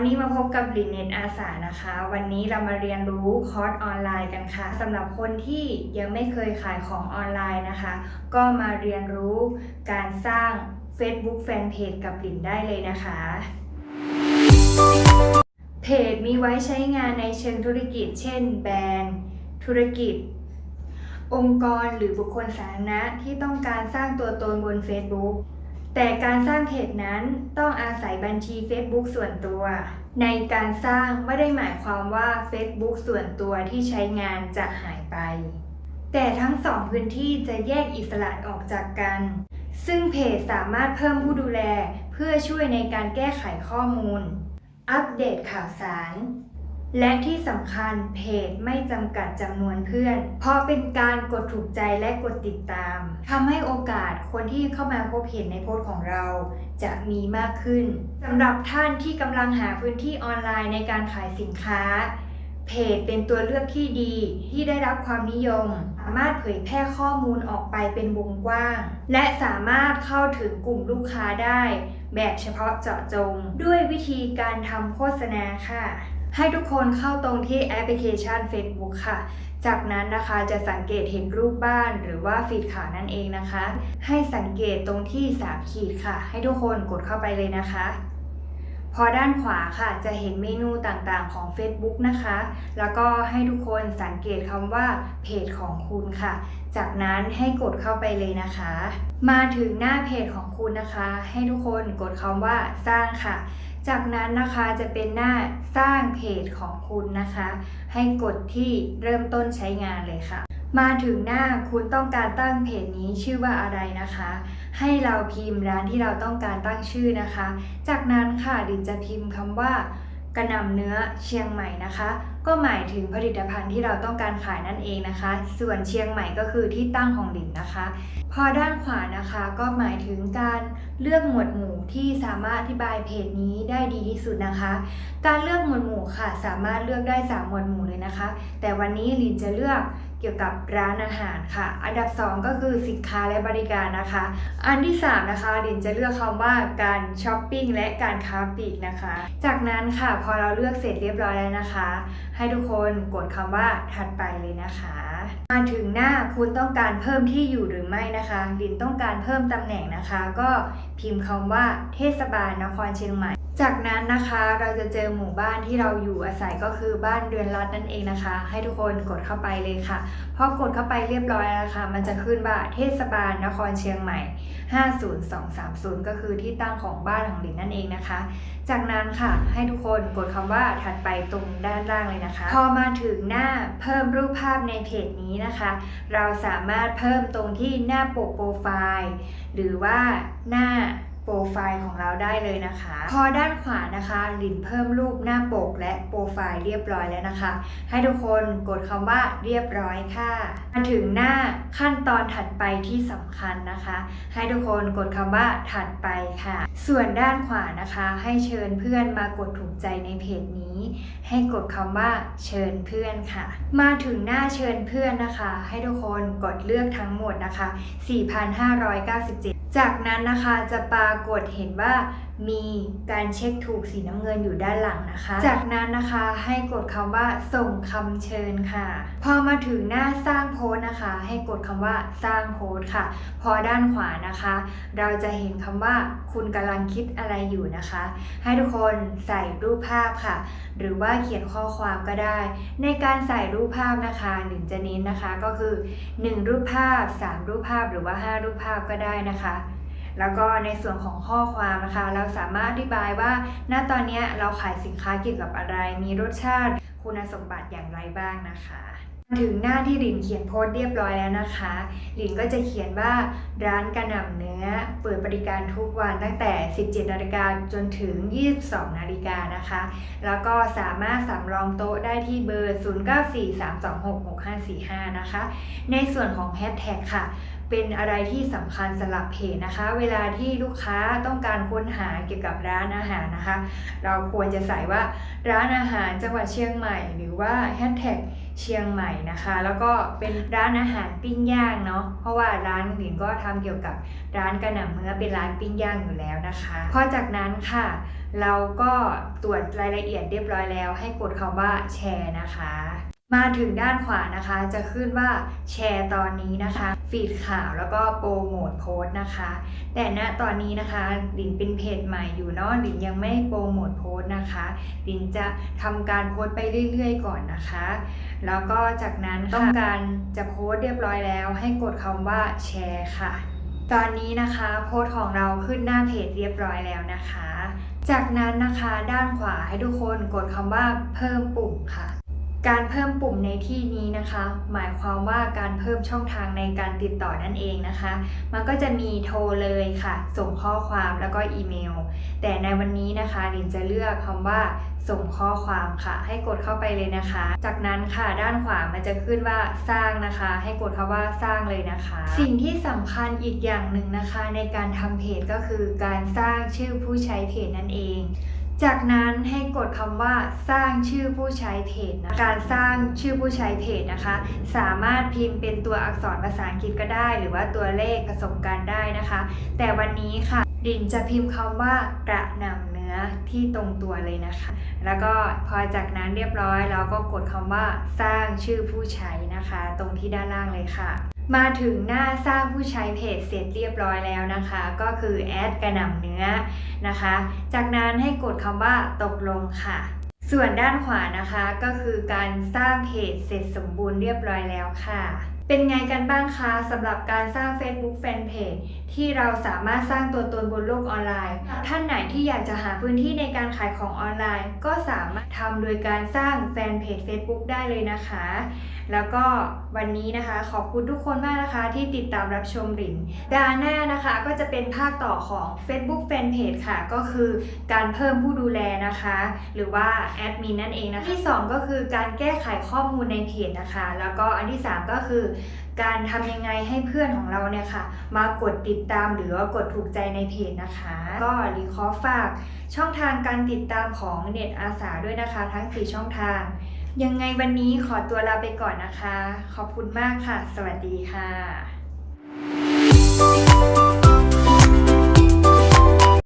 วันนี้มาพบกับลินเน็ตอาสานะคะ วันนี้เรามาเรียนรู้คอร์สออนไลน์กันค่ะสำหรับคนที่ยังไม่เคยขายของออนไลน์นะคะ ก็มาเรียนรู้การสร้าง Facebook Fanpage กับลินได้เลยนะคะเพจมีไว้ใช้งานในเชิงธุรกิจ เช่น แบรนด์ธุรกิจ องค์กรหรือบุคคลสาธารณะที่ต้องการสร้างตัวตนบน Facebook แต่การสร้างเพจนั้นต้องอาศัยบัญชี Facebook ส่วนตัว ในการสร้างไม่ได้หมายความว่า Facebook ส่วนตัวที่ใช้งานจะหายไป แต่ทั้งสองพื้นที่จะแยกอิสระออกจากกัน ซึ่งเพจสามารถเพิ่มผู้ดูแลเพื่อช่วยในการแก้ไขข้อมูล อัปเดตข่าวสาร และที่สำคัญเพจไม่จำกัดจำนวนเพื่อน เพราะเป็นการกดถูกใจและกดติดตามทำให้โอกาสคนที่เข้ามาพบเห็นในโพสต์ของเรา จะมีมากขึ้นสำหรับท่านที่กำลังหาพื้นที่ออนไลน์ในการขายสินค้า เพจเป็นตัวเลือกที่ดีที่ได้รับความนิยม สามารถเผยแพร่ข้อมูลออกไปเป็นวงกว้าง และสามารถเข้าถึงกลุ่มลูกค้าได้ แบบเฉพาะเจาะจง ด้วยวิธีการทำโฆษณาค่ะ ให้ทุกคนเข้าตรงที่แอปพลิเคชัน Facebook ค่ะ จากนั้นนะคะจะสังเกตเห็นรูปบ้านหรือว่าฟีดข่าวนั่นเองนะคะ ให้สังเกตตรงที่3ขีดค่ะ ให้ทุกคนกดเข้าไปเลยนะคะ พอด้านขวาค่ะจะเห็นเมนูต่างๆของ Facebook นะคะ แล้วก็ให้ทุกคนสังเกตคำว่าเพจของคุณค่ะ จากนั้นให้กดเข้าไปเลยนะคะ มาถึงหน้าเพจของคุณนะคะ ให้ทุกคนกดคำว่าสร้างค่ะ จากนั้นนะคะจะเป็นหน้าสร้างเพจของคุณนะคะ ให้กดที่เริ่มต้นใช้งานเลยค่ะ มาถึงหน้าคุณต้องการตั้งเพจนี้ชื่อว่าอะไรนะคะ ให้เราพิมพ์ร้านที่เราต้องการตั้งชื่อนะคะ จากนั้นค่ะดินจะพิมพ์คำว่า กระนำเนื้อเชียงใหม่นะคะ ก็หมายถึงผลิตภัณฑ์ที่เราต้องการขายนั่นเองนะคะ ส่วนเชียงใหม่ก็คือที่ตั้งของดินนะคะ พอด้านขวานะคะก็หมายถึงการเลือกหมวดหมู่ที่สามารถอธิบายเพจนี้ได้ดีที่สุดนะคะ การเลือกหมวดหมู่ค่ะ สามารถเลือกได้ 3 หมวดหมู่เลยนะคะ แต่วันนี้ลินจะเลือก เกี่ยวกับร้านอาหารค่ะ อันดับ 2 ก็คือสินค้าและบริการนะคะ อันที่ 3 นะคะลินจะเลือกคำว่าการช้อปปิ้งและการค้าปลีกนะคะ จากนั้นค่ะพอเราเลือกเสร็จเรียบร้อยแล้วนะคะ ให้ทุกคนกดคำว่าถัดไปเลยนะคะ มาถึงหน้าคุณต้องการเพิ่มที่อยู่หรือไม่นะคะลินต้องการเพิ่มตำแหน่งนะคะ ก็ พิมพ์คำว่าเทศบาลนครเชียงใหม่ จากนั้นนะคะเราจะเจอหมู่บ้านที่เราอยู่อาศัยก็คือบ้านเรือนรัฐนั่นเองนะคะ ให้ทุกคนกดเข้าไปเลยค่ะพอกดเข้าไปเรียบร้อยแล้วนะคะมันจะขึ้นว่าเทศบาลนครเชียงใหม่ 50230 ก็คือที่ตั้งของบ้านของลินนั่นเองนะคะ จากนั้นค่ะให้ทุกคนกดคำว่าถัดไปตรงด้านล่างเลยนะคะ พอมาถึงหน้าเพิ่มรูปภาพในเพจนี้นะคะ เราสามารถเพิ่มตรงที่หน้าปกโปรไฟล์หรือว่าหน้า รไฟล์ของเราได้เลยนะคะ พอด้านขวานะคะลินเพิ่มรูปหน้าปกและโปรไฟล์เรียบร้อยแล้วนะคะ ให้ทุกคนกดคำว่าเรียบร้อยค่ะมาถึงหน้าขั้นตอนถัดไปที่สำคัญนะคะ ให้ทุกคนกดคำว่าถัดไปค่ะ ส่วนด้านขวานะคะ ให้เชิญเพื่อนมากดถูกใจในเพจนี้ ให้กดคำว่าเชิญเพื่อนค่ะ มาถึงหน้าเชิญเพื่อนนะคะ ให้ทุกคนกดเลือกทั้งหมดนะคะ 4,597 จากนั้นนะคะจะปรากฏเห็นว่า มีการเช็คถูกสีน้ำเงินอยู่ด้านหลังนะคะ จากนั้นนะคะให้กดคำว่าส่งคำเชิญค่ะ พอมาถึงหน้าสร้างโพสนะคะ ให้กดคำว่าสร้างโพสค่ะ พอด้านขวานะคะ เราจะเห็นคำว่าคุณกำลังคิดอะไรอยู่นะคะ ให้ทุกคนใส่รูปภาพค่ะ หรือว่าเขียนข้อความก็ได้ ในการใส่รูปภาพนะคะหนึ่งจะเน้นนะคะก็คือ 1 รูปภาพ 3 รูปภาพหรือว่า 5 รูปภาพก็ได้นะคะ แล้วก็ในส่วนของข้อความนะคะ เราสามารถอธิบายว่า ณ ตอนนี้เราขายสินค้าเกี่ยวกับอะไร มีรสชาติ คุณสมบัติอย่างไรบ้างนะคะถึงหน้าที่หลินเขียนโพสต์เรียบร้อยแล้วนะคะ หลินก็จะเขียนว่าร้านกระหน่ำเนื้อ เปิดบริการทุกวันตั้งแต่ 17 นาฬิกาจนถึง 22 นาฬิกานะคะ แล้วก็สามารถสำรองโต๊ะได้ที่เบอร์ 0943266545 นะคะ ในส่วนของแฮชแท็กค่ะ เป็นอะไรที่สำคัญสำหรับเพจนะคะ เวลาที่ลูกค้าต้องการค้นหาเกี่ยวกับร้านอาหารนะคะ เราควรจะใส่ว่าร้านอาหารจังหวัดเชียงใหม่ หรือว่าแฮชแท็กเชียงใหม่นะคะ แล้วก็เป็นร้านอาหารปิ้งย่างเนาะเพราะว่าร้านหลินก็ทำเกี่ยวกับร้านกระหน่ำเนื้อเป็นร้านปิ้งย่างอยู่แล้วนะคะพอจากนั้นค่ะ เราก็ตรวจรายละเอียดเรียบร้อยแล้ว ให้กดคำว่าแชร์นะคะ มาถึงด้านขวานะคะ จะขึ้นว่าแชร์ตอนนี้นะคะ ฟีดข่าวแล้วก็โปรโมทโพสต์นะคะ แต่ณตอนนี้นะคะหลินเป็นเพจใหม่อยู่เนาะหลินยังไม่โปรโมทโพสต์นะคะหลินจะทำการโพสต์ไปเรื่อยๆ ก่อนนะคะ แล้วก็จากนั้นต้องการจะโพสต์เรียบร้อยแล้ว ให้กดคำว่าแชร์ค่ะ ตอนนี้นะคะโพสต์ของเราขึ้นหน้าเพจเรียบร้อยแล้วนะคะ จากนั้นนะคะด้านขวาให้ทุกคนกดคำว่าเพิ่มปุ่มค่ะ การเพิ่มปุ่มในที่นี้นะคะ หมายความว่าการเพิ่มช่องทางในการติดต่อนั่นเองนะคะ มันก็จะมีโทรเลยค่ะ ส่งข้อความแล้วก็อีเมล แต่ในวันนี้นะคะลินจะเลือกคำว่า ส่งข้อความค่ะ ให้กดเข้าไปเลยนะคะ จากนั้นค่ะด้านขวามันจะขึ้นว่าสร้างนะคะ ให้กดคำว่าสร้างเลยนะคะ สิ่งที่สำคัญอีกอย่างหนึ่งนะคะ ในการทำเพจก็คือการสร้างชื่อผู้ใช้เพจนั่นเอง จากนั้นให้กดคำว่าสร้างชื่อผู้ใช้เพจนะการสร้างชื่อผู้ใช้เพจนะคะ สามารถพิมพ์เป็นตัวอักษรภาษาอังกฤษก็ได้ หรือว่าตัวเลขผสมกันได้นะคะ แต่วันนี้ค่ะดินจะพิมพ์คำว่ากระหน่ำเนื้อที่ตรงตัวเลยนะคะ แล้วก็พอจากนั้นเรียบร้อยเราก็กดคำว่าสร้างชื่อผู้ใช้นะคะ ตรงที่ด้านล่างเลยค่ะ มาถึงหน้าสร้างผู้ใช้เพจเสร็จเรียบร้อยแล้วนะคะ ก็คือแอดกระหน่ำเนื้อนะคะ จากนั้นให้กดคำว่าตกลงค่ะ ส่วนด้านขวานะคะก็คือการสร้างเพจเสร็จสมบูรณ์เรียบร้อยแล้วค่ะ เป็นไงกันบ้างคะสำหรับการสร้าง Facebook Fanpage ที่เราสามารถสร้างตัวตนบนโลกออนไลน์ ท่านไหนที่อยากจะหาพื้นที่ในการขายของออนไลน์ ก็สามารถทำโดยการสร้างแฟนเพจ Facebook ได้เลยนะคะ แล้วก็วันนี้นะคะขอบคุณทุกคนมากนะคะที่ติดตามรับชมหลินดาหน้านะคะก็จะเป็นภาคต่อของ Facebook Fanpage ค่ะ ก็คือการเพิ่มผู้ดูแลนะคะ หรือว่าแอดมินนั่นเองนะคะที่ 2 ก็คือการแก้ไขข้อมูลในเพจนะคะ แล้วก็อันที่ 3 ก็คือ การทำยังไงให้เพื่อนของเราเนี่ยค่ะ มากดติดตามหรือว่ากดถูกใจในเพจนะคะ ก็รีขอฝากช่องทางการติดตามของเน็ตอาสาด้วยนะคะ ทั้ง 4 ช่องทาง ยังไงวันนี้ขอตัวลาไปก่อนนะคะ ขอบคุณมากค่ะ สวัสดีค่ะ